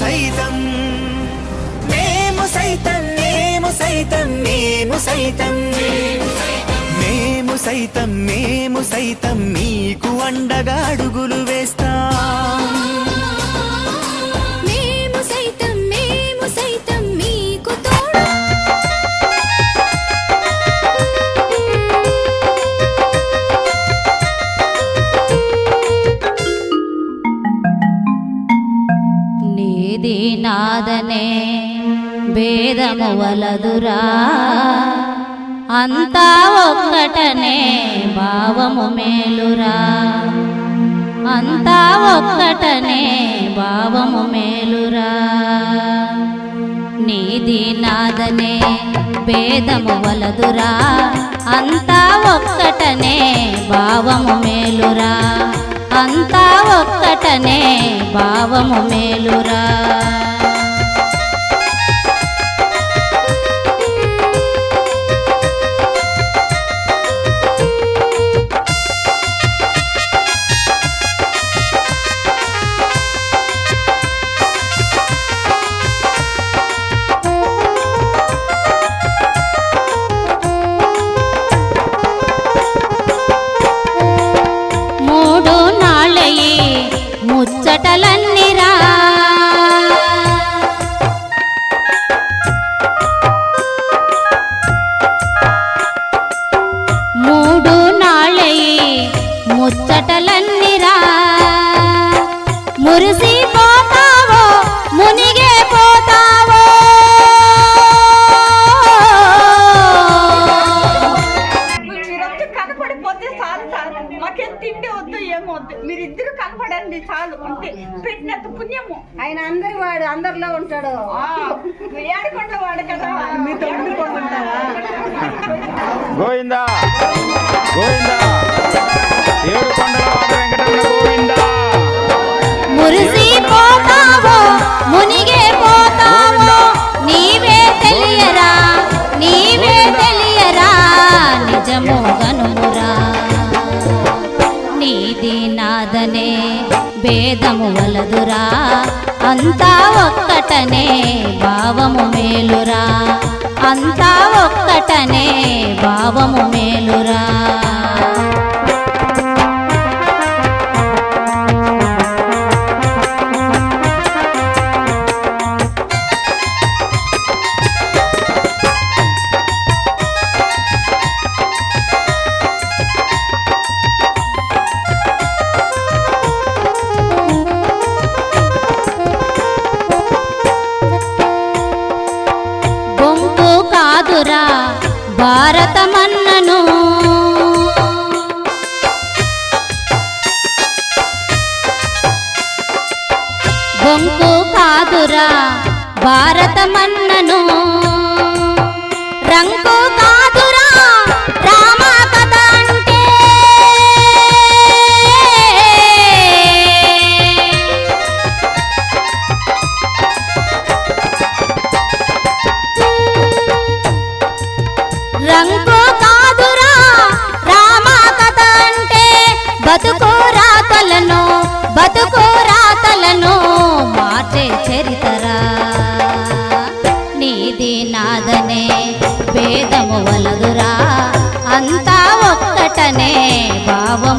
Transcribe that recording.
సైతం. మేము సైతం మేము సైతం మేము సైతం. మేము సైతం మేము సైతం మీకు అండగా అడుగులు వేస్తా. నాదనే భేదము వలదురా. అంతా ఒక్కటనే భావము మేలురా. అంతా ఒక్కటనే భావము మేలురా. నీది నాదనే భేదము వలదురా. అంతా ఒక్కటనే భావము మేలురా. అంతా ఒక్కటనే భావము మేలురా. ముచ్చటలన్నీ కనపడండి చాలు అంతే పెట్టినంత పుణ్యము. ఆయన అందరి వాడు అందరిలో ఉంటాడు. ఆ, ఏడకొండ వాడు కదా. గోవిందా గోవిందా. వెంకటరమణ మునిగే పోతావో నీవే తెలియరా నీవే తెలియరా నిజము భేదము వలదురా. అంతా ఒక్కటనే భావము మేలురా. అంతా ఒక్కటనే భావము భారతమన్నను. బొంకు కాదురా భారతమన్నను. రంగు కాదురా నాదనే భేదము వలదురా అంతా ఒక్కటనే భావం